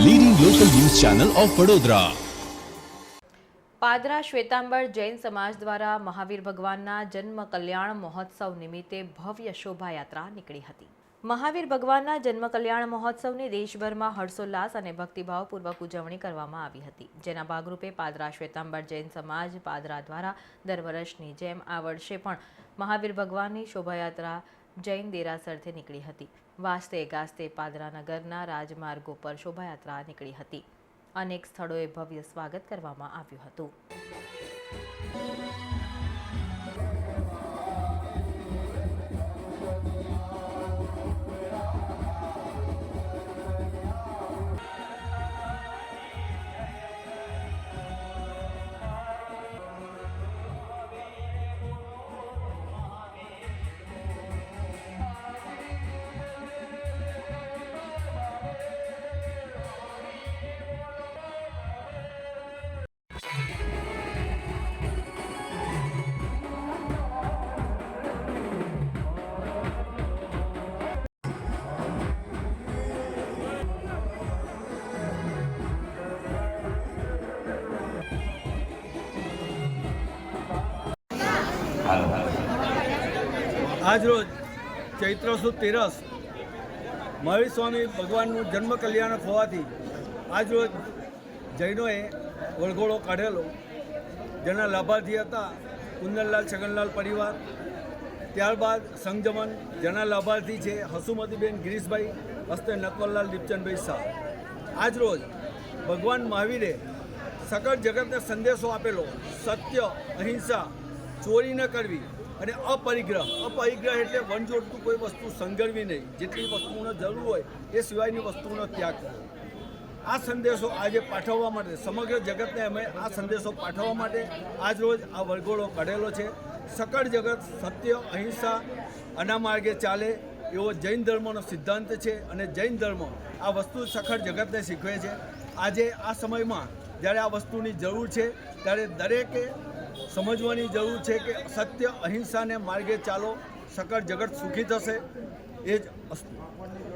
Channel of Vadodara Padra Shwetambar Jain સમાજ દ્વારા મહાવીર ભગવાનના જન્મ કલ્યાણ મહોત્સવ નિમિત્તે ભવ્ય શોભાયાત્રા નીકળી હતી. મહાવીર ભગવાનના જન્મ કલ્યાણ મહોત્સવની દેશભરમાં હર્ષોલ્લાસ અને ભક્તિભાવપૂર્વક ઉજવણી કરવામાં આવી હતી. જેના ભાગરૂપે પાદરા શ્વેતાંબર જૈન સમાજ પાદરા દ્વારા દર વર્ષની જેમ આ વર્ષે પણ મહાવીર ભગવાનની શોભાયાત્રા જૈન દેરાસરથી નીકળી હતી. વાસ્તે ગાસ્તે પાદરા નગરના રાજમાર્ગો પર શોભાયાત્રા નીકળી હતી. અનેક સ્થળોએ ભવ્ય સ્વાગત કરવામાં આવ્યું હતું. આજ રોજ ચૈત્ર સુદ તેરસ મહાવીર સ્વામી ભગવાનનું જન્મ કલ્યાણક હોવાથી આજ રોજ જૈનોએ વળઘોડો કાઢેલો. જેના લાભાર્થી હતા કુંદનલાલ છગનલાલ પરિવાર. ત્યારબાદ સંગજમન જેના લાભાર્થી છે હસુમતીબેન ગિરીશભાઈ, હસ્તે નકવરલાલ દીપચંદભાઈ શાહ. આજ રોજ ભગવાન મહાવીરે સકળ જગતને સંદેશો આપેલો. સત્ય, અહિંસા ચોરી ન કરવી અને અપરિગ્રહ. અપરિગ્રહ એટલે વનજોડતું કોઈ વસ્તુ સંગળવી નહીં. જેટલી વસ્તુઓનો જરૂર હોય એ સિવાયની વસ્તુઓનો ત્યાગ કરવો. આ સંદેશો આજે પાઠવવા માટે, સમગ્ર જગતને અમે આ સંદેશો પાઠવવા માટે આજ રોજ આ વરઘોડો કાઢેલો છે. સકળ જગત, સત્ય, અહિંસા, અના માર્ગે ચાલે એવો જૈન ધર્મનો સિદ્ધાંત છે અને જૈન ધર્મ આ વસ્તુ સખળ જગતને શીખવે છે. આજે આ સમયમાં જ્યારે આ વસ્તુની જરૂર છે, ત્યારે દરેકે સમજવાની જરૂર છે કે સત્ય અહિંસાને માર્ગે ચાલો, સકળ જગત સુખી થશે, એ જ વસ્તુ.